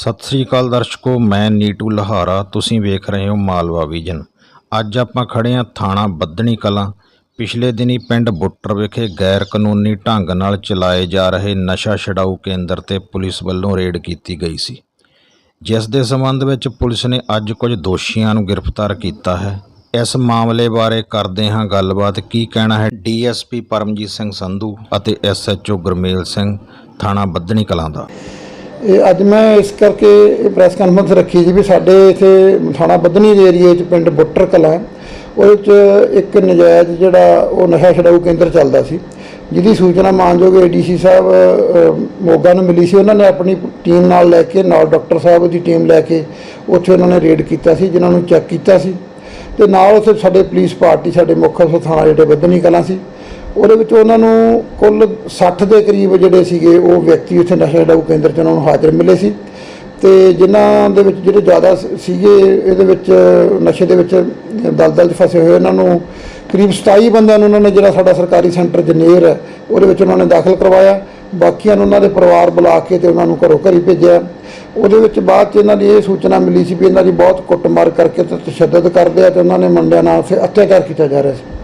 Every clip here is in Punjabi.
ਸਤਿ ਸ੍ਰੀ ਅਕਾਲ ਦਰਸ਼ਕੋ, ਮੈਂ ਨੀਟੂ ਲਹਾਰਾ, ਤੁਸੀਂ ਵੇਖ ਰਹੇ ਹੋ ਮਾਲਵਾ ਵਿਜਨ। ਅੱਜ ਆਪਾਂ ਖੜੇ ਹਾਂ ਥਾਣਾ ਬੱਦਣੀ ਕਲਾਂ। ਪਿਛਲੇ ਦਿਨੀ ਪਿੰਡ ਬੁੱਟਰ ਵਿਖੇ ਗੈਰ ਕਾਨੂੰਨੀ ਢੰਗ ਨਾਲ ਚਲਾਏ ਜਾ ਰਹੇ ਨਸ਼ਾ ਛਡਾਊ ਕੇਂਦਰ ਤੇ ਪੁਲਿਸ ਵੱਲੋਂ ਰੇਡ ਕੀਤੀ ਗਈ ਸੀ। ਜਿਸ ਦੇ ਸੰਬੰਧ ਵਿੱਚ ਪੁਲਿਸ ਨੇ ਅੱਜ ਕੁਝ ਦੋਸ਼ੀਆਂ ਨੂੰ ਗ੍ਰਿਫਤਾਰ ਕੀਤਾ ਹੈ। ਇਸ ਮਾਮਲੇ ਬਾਰੇ ਕਰਦੇ ਹਾਂ ਗੱਲਬਾਤ। ਕੀ ਕਹਿਣਾ ਹੈ ਡੀਐਸਪੀ ਪਰਮਜੀਤ ਸਿੰਘ ਸੰਧੂ ਅਤੇ ਐਸਐਚਓ ਗੁਰਮੇਲ ਸਿੰਘ, ਥਾਣਾ ਬੱਦਣੀ ਕਲਾਂ ਦਾ? ਇਹ ਅੱਜ ਮੈਂ ਇਸ ਕਰਕੇ ਇਹ ਪ੍ਰੈਸ ਕਾਨਫਰੰਸ ਰੱਖੀ ਸੀ ਵੀ ਸਾਡੇ ਇਥੇ ਥਾਣਾ ਬੱਧਨੀ ਦੇ ਏਰੀਏ 'ਚ ਪਿੰਡ ਬੁੱਟਰ ਕਲਾਂ ਉਹਦੇ 'ਚ ਇੱਕ ਨਜਾਇਜ਼ ਜਿਹੜਾ ਉਹ ਨਸ਼ਾ ਛਡਾਊ ਕੇਂਦਰ ਚੱਲਦਾ ਸੀ। ਜਿਹਦੀ ਸੂਚਨਾ ਮਾਨਯੋਗ ਏਡੀਸੀ ਸਾਹਿਬ ਮੋਗਾ ਨੂੰ ਮਿਲੀ ਸੀ। ਉਹਨਾਂ ਨੇ ਆਪਣੀ ਟੀਮ ਨਾਲ ਲੈ ਕੇ, ਨਾਲ ਡਾਕਟਰ ਸਾਹਿਬ ਦੀ ਟੀਮ ਲੈ ਕੇ ਉੱਥੇ ਉਹਨਾਂ ਨੇ ਰੇਡ ਕੀਤਾ ਸੀ, ਜਿਨ੍ਹਾਂ ਨੂੰ ਚੈੱਕ ਕੀਤਾ ਸੀ। ਤੇ ਨਾਲ ਉੱਥੇ ਸਾਡੇ ਪੁਲਿਸ ਪਾਰਟੀ, ਸਾਡੇ ਮੁੱਖ ਅਫਸਰ ਥਾਣਾ ਜਿਹੜੇ ਬੱਧਨੀ ਕਲਾਂ ਸੀ। ਉਹਦੇ ਵਿੱਚ ਉਹਨਾਂ ਨੂੰ ਕੁੱਲ 60 ਦੇ ਕਰੀਬ ਜਿਹੜੇ ਸੀਗੇ, ਉਹ ਵਿਅਕਤੀ ਉੱਥੇ ਨਸ਼ਾ ਛਡਾਊ ਕੇਂਦਰ 'ਚ ਉਹਨਾਂ ਨੂੰ ਹਾਜ਼ਰ ਮਿਲੇ ਸੀ। ਤੇ ਜਿਨ੍ਹਾਂ ਦੇ ਵਿੱਚ ਜਿਹੜੇ ਜ਼ਿਆਦਾ ਸੀਗੇ, ਇਹਦੇ ਵਿੱਚ ਨਸ਼ੇ ਦੇ ਵਿੱਚ ਦਲਦਲ 'ਚ ਫਸੇ ਹੋਏ ਉਹਨਾਂ ਨੂੰ ਕਰੀਬ 27 ਬੰਦਿਆਂ ਨੂੰ ਉਹਨਾਂ ਨੇ ਜਿਹੜਾ ਸਾਡਾ ਸਰਕਾਰੀ ਸੈਂਟਰ ਜਨੇਰ ਹੈ, ਉਹਦੇ ਵਿੱਚ ਉਹਨਾਂ ਨੇ ਦਾਖਲ ਕਰਵਾਇਆ। ਬਾਕੀਆਂ ਨੂੰ ਉਹਨਾਂ ਦੇ ਪਰਿਵਾਰ ਬੁਲਾ ਕੇ ਤੇ ਉਹਨਾਂ ਨੂੰ ਘਰੋਂ ਘਰੀ ਭੇਜਿਆ। ਉਹਦੇ ਵਿੱਚ ਬਾਅਦ 'ਚ ਇਹਨਾਂ ਦੀ ਇਹ ਸੂਚਨਾ ਮਿਲੀ ਸੀ ਵੀ ਇਹਨਾਂ ਦੀ ਬਹੁਤ ਕੁੱਟਮਾਰ ਕਰਕੇ ਤੇ ਤਸ਼ੱਦਦ ਕਰਦੇ ਆ ਤੇ ਉਹਨਾਂ ਨੇ ਮੁੰਡਿਆਂ ਨਾਲ ਉੱਥੇ ਅਤਿਆਚਾਰ ਕੀਤਾ ਜਾ ਰਿਹਾ ਸੀ।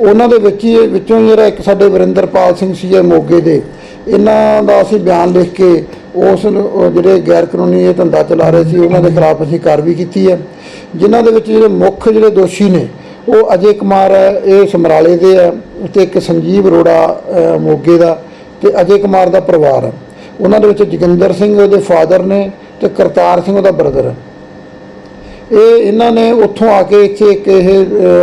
ਉਹਨਾਂ ਦੇ ਵਿੱਚ ਹੀ ਵਿੱਚੋਂ ਜਿਹੜਾ ਇੱਕ ਸਾਡੇ ਵਰਿੰਦਰਪਾਲ ਸਿੰਘ ਸੀ ਇਹ ਮੋਗੇ ਦੇ, ਇਹਨਾਂ ਦਾ ਅਸੀਂ ਬਿਆਨ ਲਿਖ ਕੇ ਉਸ ਜਿਹੜੇ ਗੈਰ ਕਾਨੂੰਨੀ ਇਹ ਧੰਦਾ ਚਲਾ ਰਹੇ ਸੀ, ਉਹਨਾਂ ਦੇ ਖਿਲਾਫ ਅਸੀਂ ਕਾਰਵਾਈ ਕੀਤੀ ਹੈ। ਜਿਨ੍ਹਾਂ ਦੇ ਵਿੱਚ ਜਿਹੜੇ ਮੁੱਖ ਜਿਹੜੇ ਦੋਸ਼ੀ ਨੇ, ਉਹ ਅਜੇ ਕੁਮਾਰ ਹੈ, ਇਹ ਸਮਰਾਲੇ ਦੇ ਹੈ ਤੇ ਇੱਕ ਸੰਜੀਵ ਅਰੋੜਾ ਮੋਗੇ ਦਾ ਤੇ ਅਜੇ ਕੁਮਾਰ ਦਾ ਪਰਿਵਾਰ ਹੈ। ਉਹਨਾਂ ਦੇ ਵਿੱਚ ਜੋਗਿੰਦਰ ਸਿੰਘ ਉਹਦੇ ਫਾਦਰ ਨੇ ਤੇ ਕਰਤਾਰ ਸਿੰਘ ਉਹਦਾ ਬ੍ਰਦਰ ਹੈ। ਇਹ ਇਹਨਾਂ ਨੇ ਉੱਥੋਂ ਆ ਕੇ ਇੱਥੇ ਇੱਕ ਇਹ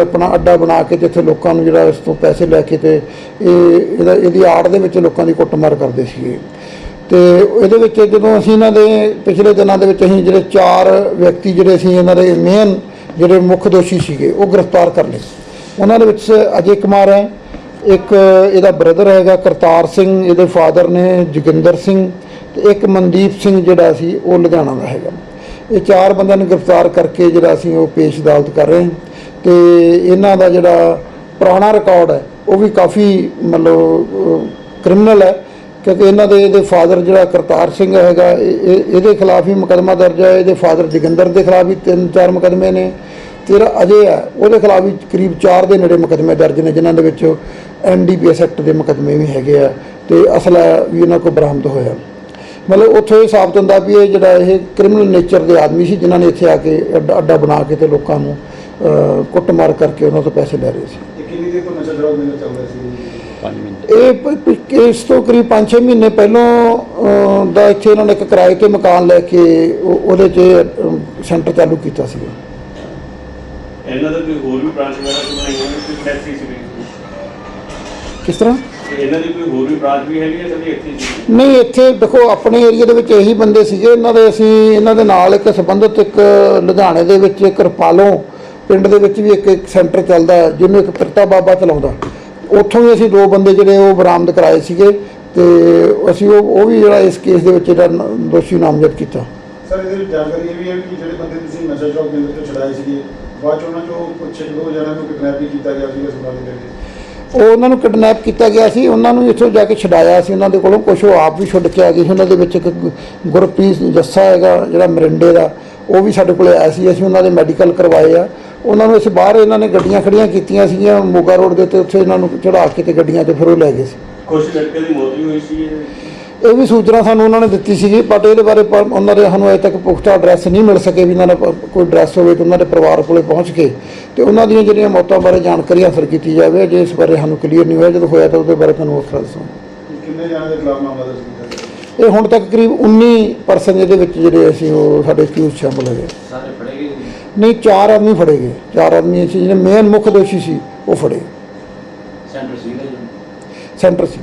ਆਪਣਾ ਅੱਡਾ ਬਣਾ ਕੇ ਜਿੱਥੇ ਲੋਕਾਂ ਨੂੰ ਜਿਹੜਾ ਇਸ ਤੋਂ ਪੈਸੇ ਲੈ ਕੇ ਤੇ ਇਹ, ਇਹਦਾ, ਇਹਦੀ ਆੜ ਦੇ ਵਿੱਚ ਲੋਕਾਂ ਦੀ ਕੁੱਟਮਾਰ ਕਰਦੇ ਸੀਗੇ। ਤੇ ਇਹਦੇ ਵਿੱਚ ਜਦੋਂ ਅਸੀਂ ਇਹਨਾਂ ਦੇ ਪਿਛਲੇ ਦਿਨਾਂ ਦੇ ਵਿੱਚ ਅਸੀਂ ਜਿਹੜੇ ਚਾਰ ਵਿਅਕਤੀ ਜਿਹੜੇ ਸੀ, ਇਹਨਾਂ ਦੇ ਮੇਨ ਜਿਹੜੇ ਮੁੱਖ ਦੋਸ਼ੀ ਸੀਗੇ, ਉਹ ਗ੍ਰਿਫਤਾਰ ਕਰ ਲਏ। ਉਹਨਾਂ ਦੇ ਵਿੱਚ ਅਜੇ ਕੁਮਾਰ ਹੈ, ਇੱਕ ਇਹਦਾ ਬ੍ਰਦਰ ਹੈਗਾ, ਕਰਤਾਰ ਸਿੰਘ, ਇਹਦੇ ਫਾਦਰ ਨੇ ਜੋਗਿੰਦਰ ਸਿੰਘ ਤੇ ਇੱਕ ਮਨਦੀਪ ਸਿੰਘ ਜਿਹੜਾ ਸੀ, ਉਹ ਲੁਧਿਆਣਾ ਦਾ ਹੈਗਾ। ਇਹ ਚਾਰ ਬੰਦਿਆਂ ਨੂੰ ਗ੍ਰਿਫਤਾਰ ਕਰਕੇ ਜਿਹੜਾ ਅਸੀਂ ਉਹ ਪੇਸ਼ ਅਦਾਲਤ ਕਰ ਰਹੇ ਹਾਂ। ਤੇ ਇਹਨਾਂ ਦਾ ਜਿਹੜਾ ਪੁਰਾਣਾ ਰਿਕਾਰਡ ਹੈ, ਉਹ ਵੀ ਕਾਫੀ ਮਤਲਬ ਕ੍ਰਿਮੀਨਲ ਹੈ। ਕਿਉਂਕਿ ਇਹਨਾਂ ਦੇ, ਇਹਦੇ ਫਾਦਰ ਜਿਹੜਾ ਕਰਤਾਰ ਸਿੰਘ ਹੈਗਾ, ਇਹ- ਇਹ- ਇਹਦੇ ਖਿਲਾਫ ਵੀ ਮੁਕੱਦਮਾ ਦਰਜ ਹੈ। ਇਹਦੇ ਫਾਦਰ ਜੋਗਿੰਦਰ ਦੇ ਖਿਲਾਫ ਵੀ ਤਿੰਨ, ਚਾਰ ਮੁਕੱਦਮੇ ਨੇ। ਤੇਰਾ ਅਜੇ ਹੈ, ਉਹਦੇ ਖਿਲਾਫ ਵੀ ਕਰੀਬ 4 ਦੇ ਨੇੜੇ ਮੁਕੱਦਮੇ ਦਰਜ ਨੇ, ਜਿਨ੍ਹਾਂ ਦੇ ਵਿੱਚ ਐਨਡੀਪੀਐਸ ਐਕਟ ਦੇ ਮੁਕੱਦਮੇ ਵੀ ਹੈਗੇ ਆ। ਤੇ ਅਸਲਾ ਵੀ ਉਹਨਾਂ ਕੋਲ ਬਰਾਮਦ ਹੋਇਆ। ਮਤਲਬ ਉੱਥੇ ਇਹ ਸਾਬਤ ਹੁੰਦਾ ਵੀ ਇਹ ਜਿਹੜਾ ਇਹ ਕ੍ਰਿਮੀਨਲ ਨੇਚਰ ਦੇ ਆਦਮੀ ਸੀ ਜਿਨ੍ਹਾਂ ਨੇ ਇੱਥੇ ਆ ਕੇ ਅੱਡਾ ਬਣਾ ਕੇ ਤੇ ਲੋਕਾਂ ਨੂੰ ਕੁੱਟਮਾਰ ਕਰਕੇ ਉਹਨਾਂ ਤੋਂ ਪੈਸੇ ਲੈ ਰਹੇ ਸੀ। ਕਿੰਨੀ ਦੇਰ ਤੋਂ ਨਸ਼ਾ ਇਹ ਇਸ ਤੋਂ ਕਰੀਬ 5-6 ਮਹੀਨੇ ਪਹਿਲਾਂ ਦਾ ਇੱਥੇ ਇਹਨਾਂ ਨੇ ਇੱਕ ਕਿਰਾਏ ਤੇ ਮਕਾਨ ਲੈ ਕੇ ਉਹ- ਉਹਦੇ 'ਚ ਸੈਂਟਰ ਚਾਲੂ ਕੀਤਾ ਸੀ ਇਹਨਾਂ ਦਾ ਕੋਈ ਹੋਰ ਵੀ ਬ੍ਰਾਂਚ ਵਗੈਰਾ ਕੋਈ ਫੈਕਟਰੀ ਸੀ ਕਿਸ ਤਰ੍ਹਾਂ? ਇਹਨਾਂ ਦੀ ਕੋਈ ਹੋਰ ਵੀ ਬ੍ਰਾਂਚ ਵੀ ਹੈਗੀ ਹੈ ਸਭੀ ਇੱਥੇ ਹੀ ਨਹੀਂ ਇੱਥੇ ਦੇਖੋ ਆਪਣੇ ਏਰੀਆ ਦੇ ਵਿੱਚ ਇਹੀ ਬੰਦੇ ਸੀਗੇ। ਇਹਨਾਂ ਦੇ ਅਸੀਂ ਇਹਨਾਂ ਦੇ ਨਾਲ ਇੱਕ ਸੰਬੰਧਿਤ ਇੱਕ ਲੁਧਿਆਣੇ ਦੇ ਵਿੱਚ ਇੱਕ ਰਪਾਲੋਂ ਪਿੰਡ ਦੇ ਵਿੱਚ ਵੀ ਇੱਕ ਇੱਕ ਸੈਂਟਰ ਚੱਲਦਾ ਹੈ, ਜਿਹਨੂੰ ਇੱਕ ਪਿਰਤਾ ਬਾਬਾ ਚਲਾਉਂਦਾ ਉੱਥੋਂ ਵੀ ਅਸੀਂ ਦੋ ਬੰਦੇ ਜਿਹੜੇ ਉਹ ਬਰਾਮਦ ਕਰਾਏ ਸੀਗੇ ਤੇ ਅਸੀਂ ਉਹ ਉਹ ਵੀ ਜਿਹੜਾ ਇਸ ਕੇਸ ਦੇ ਵਿੱਚ ਜਿਹੜਾ ਨ- ਦੋਸ਼ੀ ਨਾਮਜ਼ਦ ਕੀਤਾ। ਸਰ ਇਹਦੇ ਵਿੱਚ ਜਾਣਕਾਰੀ ਇਹ ਵੀ ਹੈ ਕਿ ਜਿਹੜੇ ਬੰਦੇ ਤੁਸੀਂ ਨਸ਼ਾ ਛਡਾਊ ਕੇਂਦਰ ਤੋਂ ਛਡਾਏ ਸੀਗੇ ਬਾਅਦ ਚ ਉਹਨਾਂ ਚੋਂ ਕੁਝ ਦੋ ਜਣਿਆਂ ਨੂੰ ਕਿਡਨੈਪ ਵੀ ਕੀਤਾ ਗਿਆ ਸੀਗਾ ਸਮਾਲੀ ਦੇ ਵਿੱਚ? ਉਹ ਉਹਨਾਂ ਨੂੰ ਕਿਡਨੈਪ ਕੀਤਾ ਗਿਆ ਸੀ, ਉਹਨਾਂ ਨੂੰ ਇੱਥੋਂ ਜਾ ਕੇ ਛਡਾਇਆ ਸੀ, ਉਹਨਾਂ ਦੇ ਕੋਲੋਂ ਕੁਝ ਉਹ ਆਪ ਵੀ ਛੁੱਟ ਕੇ ਆ ਗਏ ਸੀ, ਉਹਨਾਂ ਦੇ ਵਿੱਚ ਇੱਕ ਗੁਰਪ੍ਰੀਤ ਜੱਸਾ ਹੈਗਾ, ਜਿਹੜਾ ਮਰਿੰਡੇ ਦਾ, ਉਹ ਵੀ ਸਾਡੇ ਕੋਲੇ ਆਇਆ ਸੀ, ਅਸੀਂ ਉਹਨਾਂ ਦੇ ਮੈਡੀਕਲ ਕਰਵਾਏ ਆ। ਉਹਨਾਂ ਨੂੰ ਅਸੀਂ ਬਾਹਰ ਇਹਨਾਂ ਨੇ ਗੱਡੀਆਂ ਖੜੀਆਂ ਕੀਤੀਆਂ ਸੀਗੀਆਂ, ਮੋਗਾ ਰੋਡ ਦੇ ਉੱਤੇ ਉੱਥੇ ਇਹਨਾਂ ਨੂੰ ਚੜਾ ਕੇ ਤੇ ਗੱਡੀਆਂ 'ਚ ਫਿਰ ਉਹ ਲੈ ਗਏ ਸੀ। ਕੁਝ ਲੜਕੇ ਦੀ ਮੌਤ ਵੀ ਹੋਈ ਸੀ ਇਹ ਵੀ ਸੂਚਨਾ ਸਾਨੂੰ ਉਹਨਾਂ ਨੇ ਦਿੱਤੀ ਸੀਗੀ ਬਟ ਇਹਦੇ ਬਾਰੇ ਪ- ਉਹਨਾਂ ਦੇ ਸਾਨੂੰ ਅਜੇ ਤੱਕ ਪੁਖਤਾ ਐਡਰੈਸ ਨਹੀਂ ਮਿਲ ਸਕੇ ਵੀ ਇਹਨਾਂ ਦਾ ਕੋਈ ਐਡਰੈਸ ਹੋਵੇ ਤਾਂ ਉਹਨਾਂ ਦੇ ਪਰਿਵਾਰ ਕੋਲੇ ਪਹੁੰਚ ਕੇ ਤੇ ਉਹਨਾਂ ਦੀਆਂ ਜਿਹੜੀਆਂ ਮੌਤਾਂ ਬਾਰੇ ਜਾਣਕਾਰੀ ਹਾਸਲ ਕੀਤੀ ਜਾਵੇ ਜੇ ਇਸ ਬਾਰੇ ਸਾਨੂੰ ਕਲੀਅਰ ਨਹੀਂ ਹੋਇਆ ਜਦੋਂ ਹੋਇਆ ਤਾਂ ਉਹਦੇ ਬਾਰੇ ਤੁਹਾਨੂੰ ਤਰ੍ਹਾਂ ਦੱਸਾਂਗੇ। ਕਿੰਨੇ ਜਣਿਆਂ ਦੇ ਖਿਲਾਫ ਮਾਮਲਾ ਦਰਜ ਕੀਤਾ ਇਹ ਹੁਣ ਤੱਕ ਕਰੀਬ 19 ਪਰਸਨ ਇਹਦੇ ਵਿੱਚ ਜਿਹੜੇ ਅਸੀਂ ਉਹ ਸਾਡੇ ਅਕਿਊਜ਼ ਸ਼ਾਮਲ ਹੈਗੇ। ਸਾਰੇ ਫੜੇ ਗਏ ਜੀ। ਨਹੀਂ ਚਾਰ ਆਦਮੀ ਫੜੇ ਗਏ। ਚਾਰ ਆਦਮੀ ਸੀ ਜਿਹੜੇ ਮੇਨ ਮੁੱਖ ਦੋਸ਼ੀ ਸੀ ਉਹ ਫੜੇ। ਸੈਂਟਰ ਸੀ ਸੈਂਟਰ ਸੀ।